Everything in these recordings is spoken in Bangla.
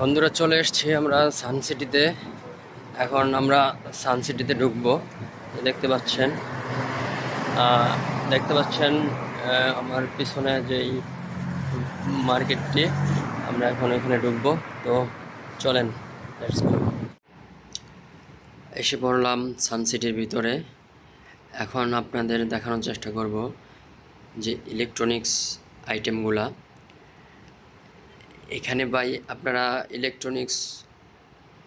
বন্ধুরা চলে এসেছি আমরা সানসিটিতে এখন আমরা সানসিটিতে ঢুকবো, দেখতে পাচ্ছেন। দেখতে পাচ্ছেন আমার পিছনে যেই মার্কেটটি, আমরা এখন এখানে ঢুকবো। তো চলেন এসে পড়লাম সানসিটির ভিতরে। এখন আপনাদের দেখানোর চেষ্টা করব যে ইলেকট্রনিক্স আইটেমগুলা এখানে ভাই আপনারা ইলেকট্রনিক্স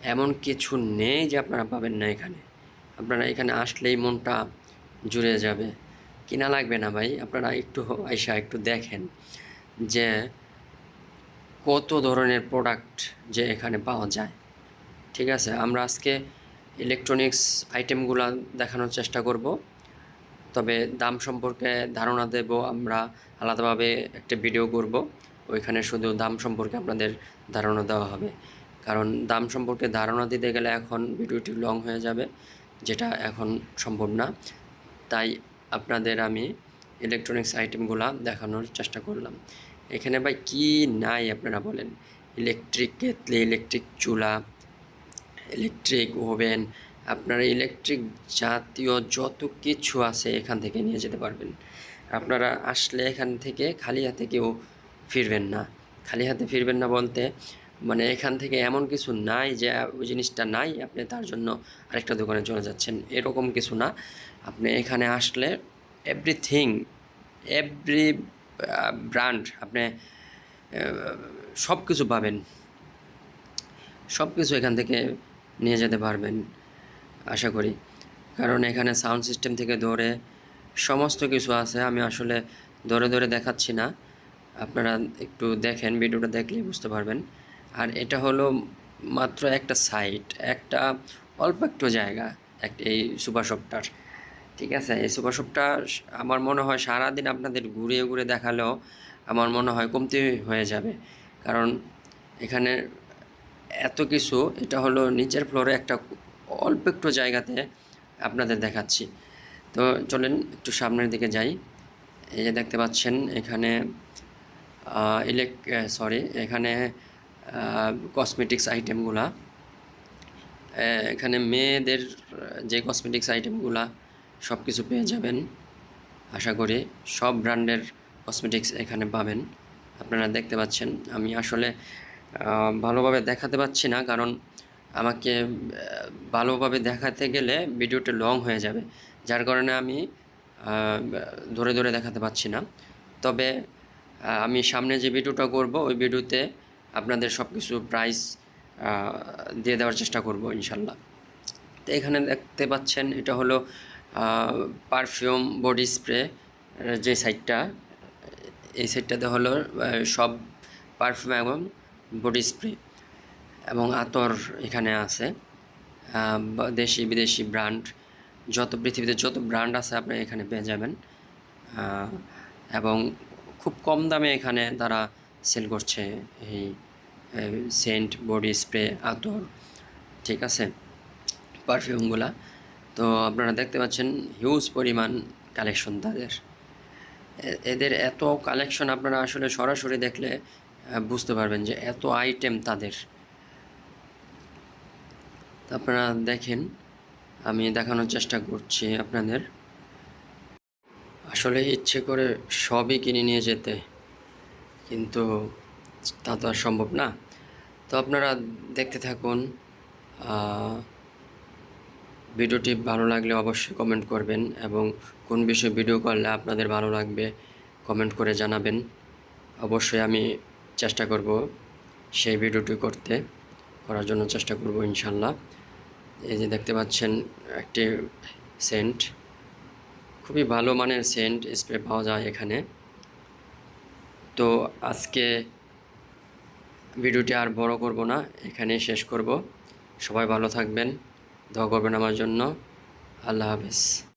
এমন কিছু নেই যে আপনারা পাবেন না এখানে। আপনারা এখানে আসলেই মনটা জুড়ে যাবে। কিনা লাগবে না ভাই, আপনারা একটু আইসা একটু দেখেন যে কত ধরনের প্রোডাক্ট যে এখানে পাওয়া যায়। ঠিক আছে, আমরা আজকে ইলেকট্রনিক্স আইটেমগুলো দেখানোর চেষ্টা করব। তবে দাম সম্পর্কে ধারণা দেব, আমরা আলাদাভাবে একটা ভিডিও করব। ওইখানে শুধু দাম সম্পর্কে আপনাদের ধারণা দেওয়া হবে। কারণ দাম সম্পর্কে ধারণা দিতে গেলে এখন ভিডিওটি লং হয়ে যাবে, যেটা এখন সম্ভব না। তাই আপনাদের আমি ইলেকট্রনিক্স আইটেমগুলো দেখানোর চেষ্টা করলাম। এখানে ভাই কি নাই আপনারা বলেন? ইলেকট্রিক কেতলি ইলেকট্রিক চুলা ইলেকট্রিক ওভেন আপনারা ইলেকট্রিক জাতীয় যত কিছু আছে এখান থেকে নিয়ে যেতে পারবেন। আপনারা আসলে এখান থেকে খালি হাতে কেউ ফিরবেন না। খালি হাতে ফিরবেন না বলতে মানে এখান থেকে এমন কিছু নাই যে ওই জিনিসটা নাই, আপনি তার জন্য আরেকটা দোকানে চলে যাচ্ছেন। এরকম কিছু না। আপনি এখানে আসলে এভরিথিং এভরি ব্র্যান্ড আপনি সব কিছু পাবেন। সব কিছু এখান থেকে নিয়ে যেতে পারবেন, আশা করি। কারণ এখানে সাউন্ড সিস্টেম থেকে ধরে সমস্ত কিছু আছে। আমি আসলে ধরে ধরে দেখাচ্ছি না। আপনারা একটু দেখেন, ভিডিওটা দেখলেই বুঝতে পারবেন। আর এটা হলো মাত্র একটা সাইট একটা অল্প একটু জায়গা, একটা এই সুপার শপটার। ঠিক আছে? এই সুপার শপটা আমার মনে হয় সারাদিন আপনাদের ঘুরে ঘুরে দেখালেও আমার মনে হয় কমতি হয়ে যাবে। কারণ এখানে এত কিছু, এটা হলো নিচের ফ্লোরে একটা অল্প একটু জায়গাতে আপনাদের দেখাচ্ছি। তো চলেন একটু সামনের দিকে যাই। এই যে দেখতে পাচ্ছেন, এখানে ইলেক সরি এখানে কসমেটিক্স আইটেমগুলা এখানে মেয়েদের যে কসমেটিক্স আইটেমগুলা সব কিছু পেয়ে যাবেন। আশা করি সব ব্র্যান্ডের কসমেটিক্স এখানে পাবেন। আপনারা দেখতে পাচ্ছেন, আমি আসলে ভালোভাবে দেখাতে পাচ্ছি না, কারণ আমাকে ভালোভাবে দেখাতে গেলে ভিডিওটা লং হয়ে যাবে। যার কারণে আমি ধরে ধরে দেখাতে পাচ্ছি না। তবে আমি সামনে যে ভিডিওটা করব, ওই ভিডিওতে আপনাদের সব কিছু প্রাইস দিয়ে দেওয়ার চেষ্টা করব ইনশাল্লাহ। তো এখানে দেখতে পাচ্ছেন, এটা হলো পারফিউম বডি স্প্রে যে সাইডটা এই সাইডটাতে হলো সব পারফিউম এবং বডি স্প্রে এবং আতর এখানে আছে। দেশি বিদেশি ব্র্যান্ড যত পৃথিবীতে যত ব্র্যান্ড আছে, আপনি এখানে পেয়ে যাবেন। এবং খুব কম দামে এখানে তারা সেল করছে এই সেন্ট বডি স্প্রে আতর ঠিক আছে? পারফিউমগুলা। তো আপনারা দেখতে পাচ্ছেন, হিউজ পরিমাণ কালেকশন তাদের। এদের এত কালেকশন আপনারা আসলে সরাসরি দেখলে বুঝতে পারবেন যে এত আইটেম তাদের। আপনারা দেখেন, আমি দেখানোর চেষ্টা করছি আপনাদের। আসলে ইচ্ছে করে সবই কিনে নিয়ে যেতে, কিন্তু তা তো আর সম্ভব না। তো আপনারা দেখতে থাকুন ভিডিওটি ভালো লাগলে অবশ্যই কমেন্ট করবেন এবং কোন বিষয়ে ভিডিও করলে আপনাদের ভালো লাগবে কমেন্ট করে জানাবেন। অবশ্যই আমি চেষ্টা করব সেই ভিডিওটি করতে, করার জন্য চেষ্টা করব ইনশাল্লাহ। এই যে দেখতে পাচ্ছেন, একটি সেন্ট। খুবই ভালো মানের সেন্ট স্প্রে পাওয়া যায় এখানে। তো আজকে ভিডিওটি আর বড় করব না এখানে শেষ করব। সবাই ভালো থাকবেন, দোয়া করবেন আমার জন্য। আল্লাহ হাফেজ।